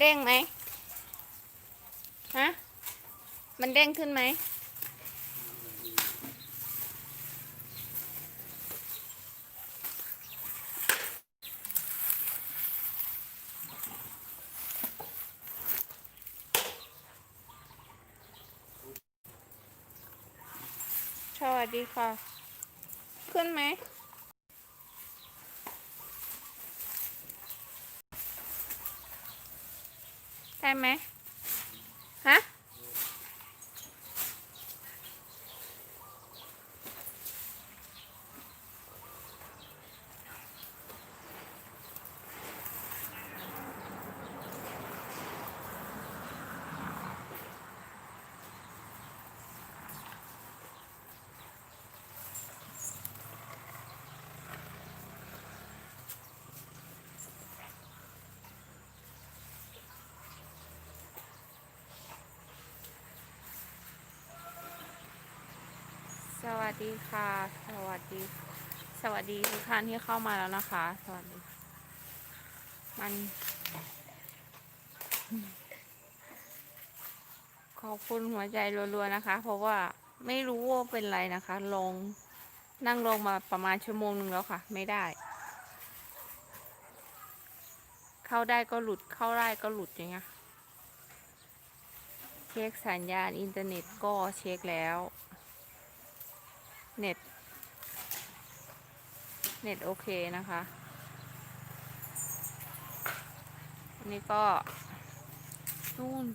เด้งไหมฮะ มันเด้งขึ้นไหม สวัสดีค่ะ ขึ้นไหม ใช่ไหม ฮะ ส วัสดีค่ะ สวัสดี สวัสดีทุกท่านที่เข้ามาแล้วนะคะ สวัสดี มัน ขอบคุณหัวใจรัวๆนะคะ เพราะว่าไม่รู้ว่าเป็นไรนะคะ ลง นั่งลงมาประมาณชั่วโมงหนึ่งแล้วค่ะ ไม่ได้ เข้าได้ก็หลุด เข้าได้ก็หลุดอย่างเงี้ย เช็คสัญญาณอินเทอร์เน็ตก็เช็คแล้ว เน็ต เน็ตโอเคนะคะอันนี้ก็นู่น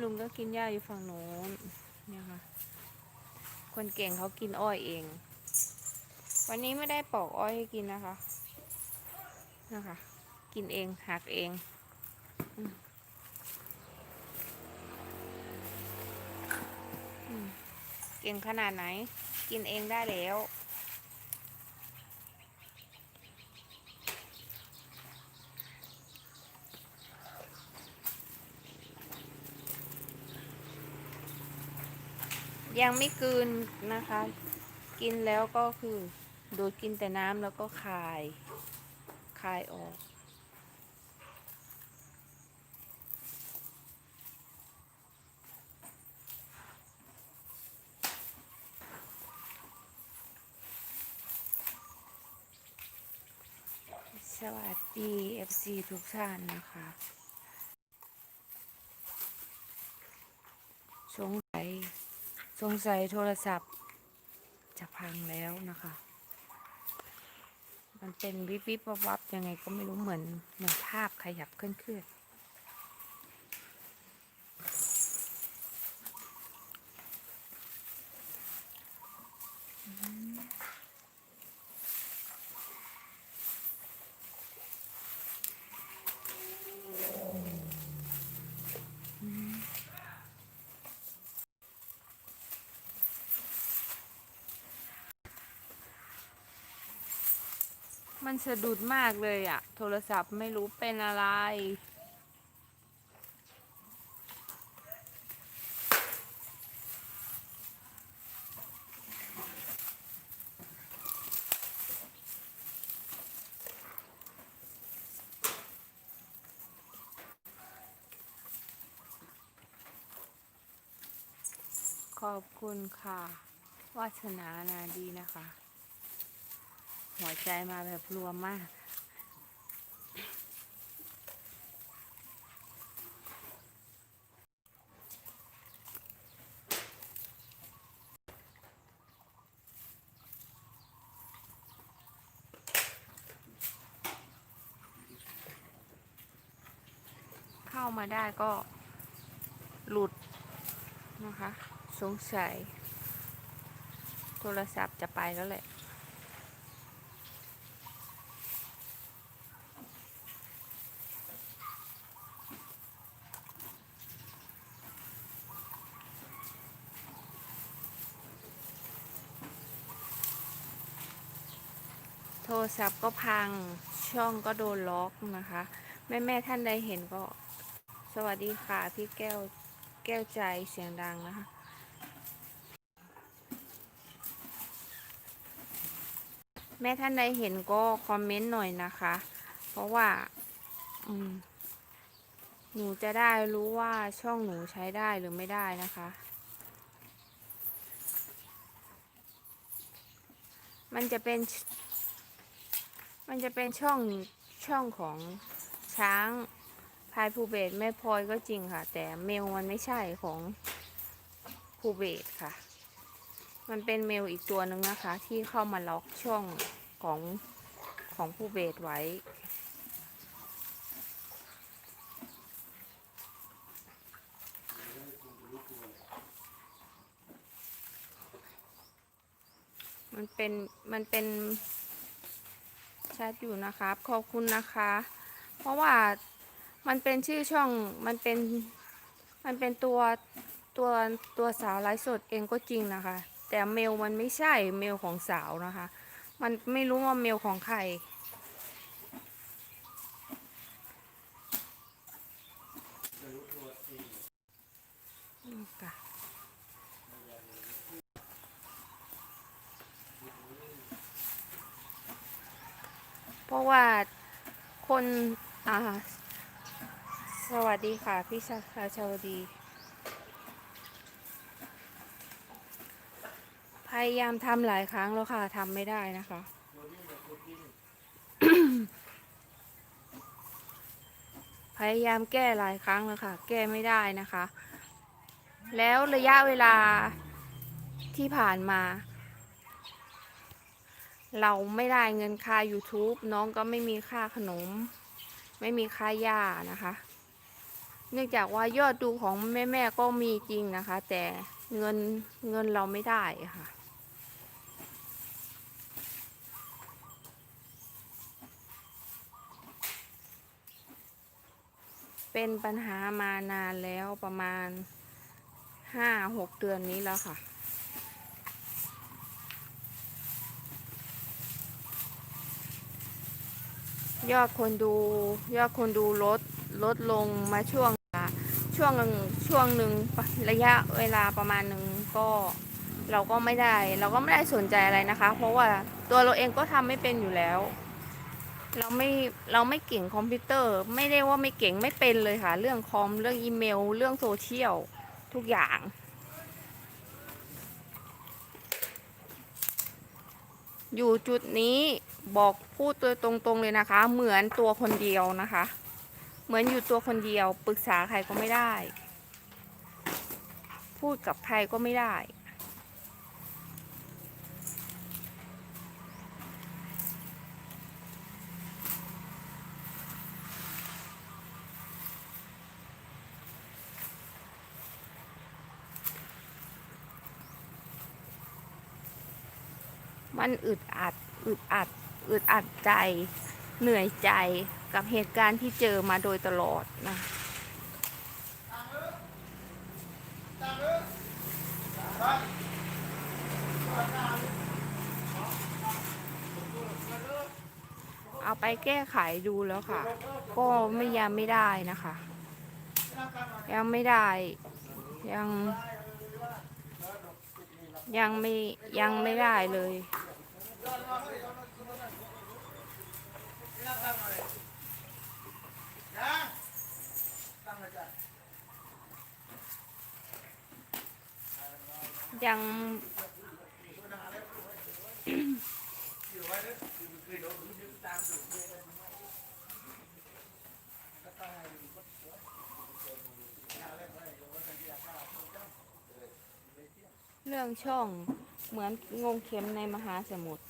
ลุงก็กินหญ้าอยู่ฝั่งโน้นเนี่ยค่ะ คนเก่งเขากินอ้อยเอง วันนี้ไม่ได้ปอกอ้อยให้กินนะคะ นะคะ กินเองหักเองเก่งขนาดไหน กินเองได้แล้ว ยังไม่กืนนะคะ กินแล้วก็คือ ดูดกินแต่น้ำแล้วก็คาย คายออก สวัสดี FC ทุกท่านนะคะ สงสัย สงสัยโทรศัพท์ จะพังแล้วนะคะ มันเป็นวิบวิบวับวับยังไงก็ไม่รู้เหมือนเหมือนภาพขยับเคลื่อน มันสะดุดมากเลยอะโทรศัพท์ไม่รู้เป็นอะไร ขอบคุณค่ะ วาสนานาดีนะคะ หัวใจมาแบบรวมมาก เข้ามาได้ก็หลุดนะคะ สงสัย โทรศัพท์จะไปแล้วแหละ ศัพท์ก็พังช่องก็โดนล็อกนะคะ แม่แม่ท่านใดเห็นก็ สวัสดีค่ะ พี่แก้วแก้วใจเสียงดังนะคะแม่ท่านใดเห็นก็คอมเมนต์หน่อยนะคะ เพราะว่าหนูจะได้รู้ว่าช่องหนูใช้ได้หรือไม่ได้นะคะ มันจะเป็น มันจะเป็นช่องช่องของช้างพายภูเบศแม่พลอยก็จริงค่ะ แต่เมลมันไม่ใช่ของภูเบศค่ะ มันเป็นเมลอีกตัวหนึ่งนะคะ ที่เข้ามาล็อกช่องของของภูเบศไว้มันเป็นมันเป็น ชทอยู่นะครับ ขอบคุณนะคะ เพราะว่ามันเป็นชื่อช่องมันเป็นมันเป็นตัวตัวตัวสาวไลฟ์สดเองก็จริงนะคะ แต่เมลมันไม่ใช่เมลของสาวนะคะ มันไม่รู้ว่าเมลของใคร ค่ะ เพราะว่าคนอ่าสวัสดีค่ะ พี่ชาชาชาวดี พยายามทำหลายครั้งแล้วค่ะทำไม่ได้นะคะพยายามแก้หลายครั้งแล้วค่ะ แก้ไม่ได้นะคะ แล้วระยะเวลาที่ผ่านมา เราไม่ได้เงินค่า YouTube น้องก็ไม่มีค่าขนม ไม่มีค่ายานะคะ เนื่องจากว่ายอดดูของแม่แม่ก็มีจริงนะคะ แต่เงินเงินเราไม่ได้ค่ะ เป็นปัญหามานานแล้วประมาณห้าหกเดือนนี้แล้วค่ะ ยอดคนดูยอดคนดูลดลดลงมาช่วงช่วงหนึ่งช่วงหนึ่งระยะเวลาประมาณหนึ่งก็เราก็ไม่ได้ เราก็ไม่ได้สนใจอะไรนะคะ เพราะว่าตัวเราเองก็ทำไม่เป็นอยู่แล้ว เราไม่เราไม่เก่งคอมพิวเตอร์ ไม่ได้ว่าไม่เก่งไม่เป็นเลยค่ะ เรื่องคอมเรื่องอีเมล เรื่องโซเชียลทุกอย่าง อยู่จุดนี้บอกพูดตัวตรงๆเลยนะคะ เหมือนตัวคนเดียวนะคะ เหมือนอยู่ตัวคนเดียวปรึกษาใครก็ไม่ได้ พูดกับใครก็ไม่ได้ มันอึดอัด อึดอัด อึดอัดใจ เหนื่อยใจกับเหตุการณ์ที่เจอมาโดยตลอดนะเอาไปแก้ไขดูแล้วค่ะ ก็ไม่ยังไม่ได้นะคะ ยังไม่ได้ ยัง ยังไม่ยังไม่ได้เลย ยัง เรื่องช่องเหมือนงงเข็มในมหาสมุทร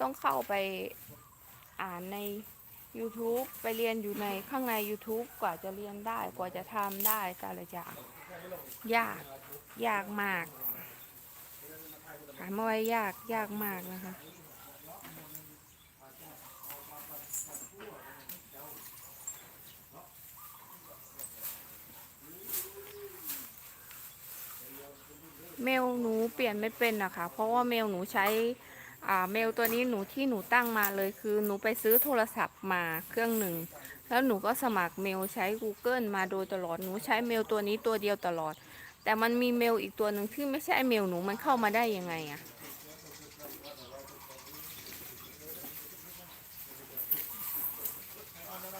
ต้องเข้าไปอ่านใน YouTube ไปเรียนอยู่ในข้างใน YouTube กว่าจะเรียนได้กว่าจะทำได้แต่ละอย่างยาก ยากมาก ถามว่าไว้ยากยากมากนะคะเมลหนูเปลี่ยนไม่เป็นนะคะ เพราะว่าเมลหนูใช้เมลตัวนี้หนูที่หนูตั้งมาเลยคือหนูไปซื้อโทรศัพท์มาเครื่องหนึ่ง แล้วหนูก็สมัครเมลใช้ Google มาโดยตลอดหนูใช้เมลตัวนี้ตัวเดียวตลอด แต่มันมีเมลอีกตัวหนึ่งที่ไม่ใช่เมลหนูมันเข้ามาได้ยังไงอะ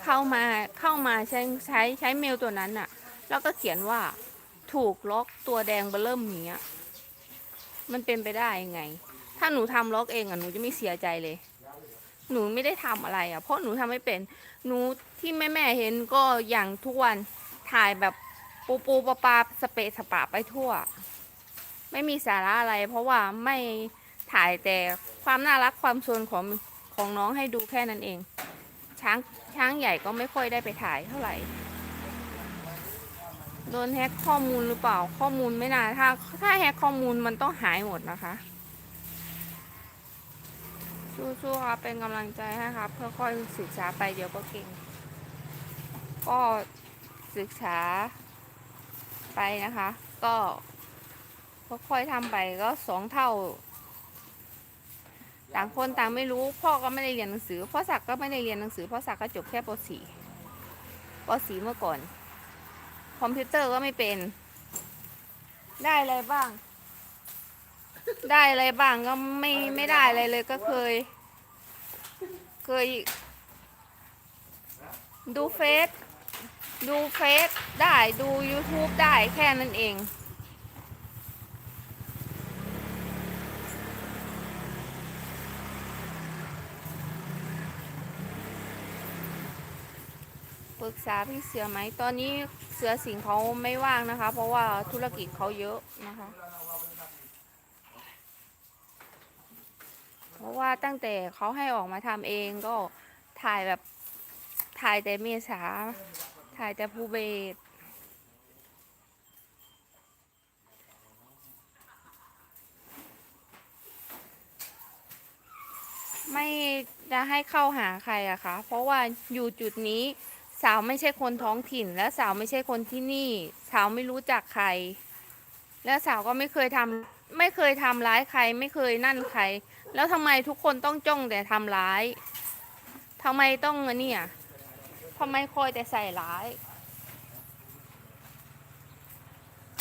เข้ามาเข้ามาใช้ใช้ใช้เมลตัวนั้นอะแล้วก็เขียนว่าถูกล็อกตัวแดงเบอร์เริ่มเนี้ย มันเป็นไปได้ยังไง ถ้าหนูทำล็อกเองอะหนูจะไม่เสียใจเลย หนูไม่ได้ทำอะไรอะเพราะหนูทำไม่เป็น หนูที่แม่แม่เห็นก็อย่างทุกวันถ่ายแบบ ปูปูปลาปลาสเปะสปะไปทั่ว ไม่มีสาระอะไร เพราะว่าไม่ถ่ายแต่ความน่ารักความชวนของของน้องให้ดูแค่นั้นเอง ช้างช้างใหญ่ก็ไม่ค่อยได้ไปถ่ายเท่าไหร่โดนแฮกข้อมูลหรือเปล่าข้อมูลไม่น่าถ้าถ้าแฮกข้อมูลมันต้องหายหมดนะคะสู้ๆครับเป็นกำลังใจให้ครับค่อยๆศึกษาไปเดี๋ยวก็เก่ง ก็ศึกษา ไปนะคะ ก็ค่อยๆทำไปก็สองเท่า ต่างคนต่างไม่รู้ พ่อก็ไม่ได้เรียนหนังสือพ่อศักดิ์ก็ไม่ได้เรียนหนังสือพ่อศักดิ์ก็จบแค่ป .4 ป .4 เมื่อก่อน คอมพิวเตอร์ก็ไม่เป็น ได้อะไรบ้าง ได้อะไรบ้างก็ไม่ไม่ได้อะไรเลยก็เคย เคย ดูเฟซ ดูเฟซได้ดู YouTube ได้แค่นั้นเอง ปรึกษาพี่เสือไหม ตอนนี้เสือสิงเขาไม่ว่างนะคะ เพราะว่าธุรกิจเขาเยอะนะคะ เพราะว่าตั้งแต่เขาให้ออกมาทำเองก็ถ่ายแบบถ่ายแต่เมษา ถ่ายแต่ภูเบศไม่จะให้เข้าหาใครอะคะ เพราะว่าอยู่จุดนี้สาวไม่ใช่คนท้องถิ่น และสาวไม่ใช่คนที่นี่ สาวไม่รู้จักใคร และสาวก็ไม่เคยทำไม่เคยทำร้ายใคร ไม่เคยนั่นใคร แล้วทำไมทุกคนต้องจ้องแต่ทำร้ายทำไมต้องเนี่ย ทำไมคอยแต่ใส่ร้าย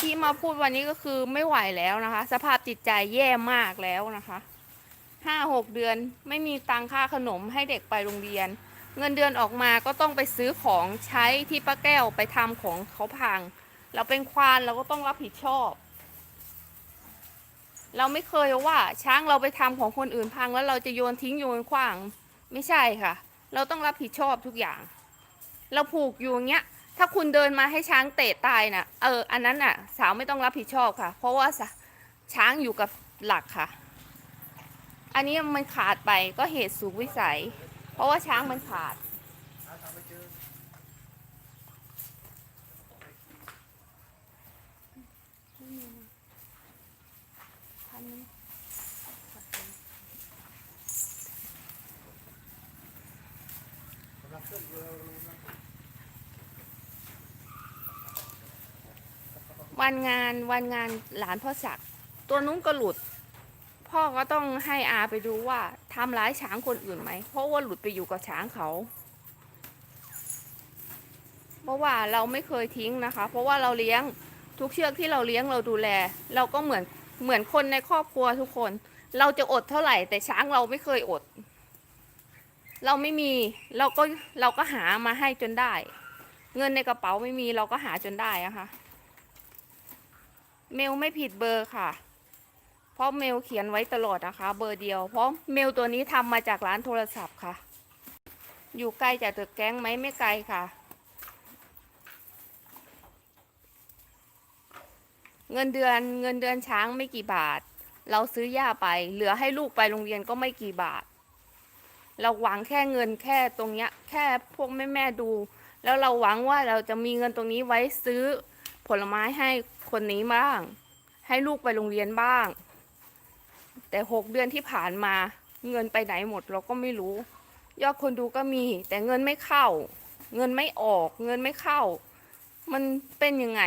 ที่มาพูดวันนี้ก็คือไม่ไหวแล้วนะคะ สภาพจิตใจแย่มากแล้วนะคะห้าหกเดือนไม่มีตังค่าขนมให้เด็กไปโรงเรียน เงินเดือนออกมาก็ต้องไปซื้อของใช้ที่ป้าแก้วไปทำของเขาพัง เราเป็นควานเราก็ต้องรับผิดชอบ เราไม่เคยว่าช้างเราไปทำของคนอื่นพังแล้วเราจะโยนทิ้งโยนขว้าง ไม่ใช่ค่ะ เราต้องรับผิดชอบทุกอย่าง เราผูกอยู่อย่างเงี้ย ถ้าคุณเดินมาให้ช้างเตะตายน่ะ เออ อันนั้นน่ะ สาวไม่ต้องรับผิดชอบค่ะ เพราะว่าช้างอยู่กับหลักค่ะ อันนี้มันขาดไปก็เหตุสูงวิสัย เพราะว่าช้างมันขาด วันงานวันงานหลานพ่อศักดิ์ตัวนุ้งก็หลุด พ่อก็ต้องให้อาไปดูว่าทำร้ายช้างคนอื่นไหม เพราะว่าหลุดไปอยู่กับช้างเขา เพราะว่าเราไม่เคยทิ้งนะคะ เพราะว่าเราเลี้ยงทุกเชือกที่เราเลี้ยงเราดูแล เราก็เหมือนเหมือนคนในครอบครัวทุกคน เราจะอดเท่าไหร่ แต่ช้างเราไม่เคยอด เราไม่มีเราก็เราก็หามาให้จนได้ เงินในกระเป๋าไม่มีเราก็หาจนได้อะค่ะ เมลไม่ผิดเบอร์ค่ะ เพราะเมลเขียนไว้ตลอดนะคะ เบอร์เดียว เพราะเมลตัวนี้ทำมาจากร้านโทรศัพท์ค่ะ อยู่ใกล้จากตึกแก๊งไหมไม่ไกลค่ะ เงินเดือนเงินเดือนช้างไม่กี่บาท เราซื้อหญ้าไป เหลือให้ลูกไปโรงเรียนก็ไม่กี่บาท เราหวังแค่เงินแค่ตรงเนี้ย แค่พวกแม่แม่ดู แล้วเราหวังว่าเราจะมีเงินตรงนี้ไว้ซื้อผลไม้ให้ คนนี้บ้าง ให้ลูกไปโรงเรียนบ้าง แต่หกเดือนที่ผ่านมา เงินไปไหนหมดเราก็ไม่รู้ ยอดคนดูก็มี แต่เงินไม่เข้า เงินไม่ออก เงินไม่เข้า มันเป็นยังไง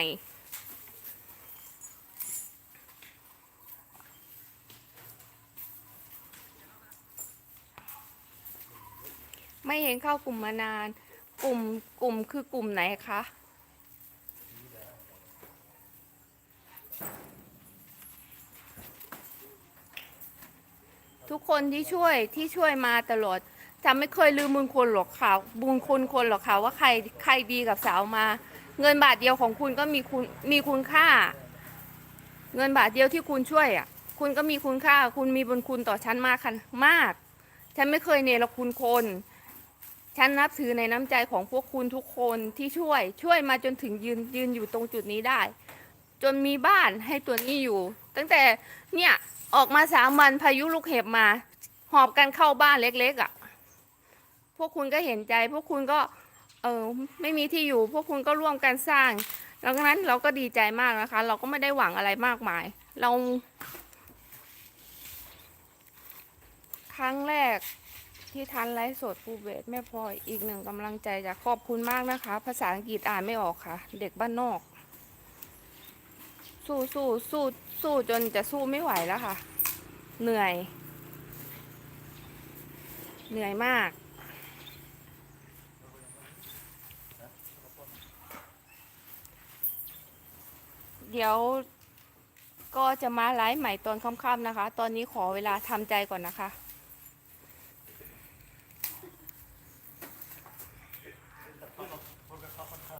ไม่เห็นเข้ากลุ่มมานาน กลุ่มกลุ่มคือกลุ่มไหนคะ ทุกคนที่ช่วยที่ช่วยมาตลอดจะไม่เคยลืมบุญคุณหรอกค่ะบุญคุณคนหรอกค่ะว่าใครใครดีกับสาวมา เงินบาทเดียวของคุณก็มีคุณมีคุณค่า เงินบาทเดียวที่คุณช่วยอะ คุณก็มีคุณค่า คุณมีบุญคุณต่อฉันมากคันมาก ฉันไม่เคยเนรคุณคนฉันนับถือในน้ำใจของพวกคุณทุกคนที่ช่วย ช่วยมาจนถึงยืนยืนอยู่ตรงจุดนี้ได้ จนมีบ้านให้ตัวนี้อยู่ ตั้งแต่เนี่ย ออกมาสามวันพายุลูกเห็บมา หอบกันเข้าบ้านเล็กๆอะ่ะ พวกคุณก็เห็นใจ พวกคุณก็ เออไม่มีที่อยู่ พวกคุณก็ร่วมกันสร้างดังนั้นเราก็ดีใจมากนะคะ เราก็ไม่ได้หวังอะไรมากมาย เรา ครั้งแรกที่ทันไลฟ์สดภูเบศแม่พลอยอีกหนึ่งกำลังใจจากขอบคุณมากนะคะ ภาษาอังกฤษอ่านไม่ออกค่ะ เด็กบ้านนอก สู้สู้สู้สู้จนจะสู้ไม่ไหวแล้วค่ะ เหนื่อย เหนื่อยมากเดี๋ยวก็จะมาไลฟ์ใหม่ตอนค่ำๆนะคะ ตอนนี้ขอเวลาทำใจก่อนนะคะ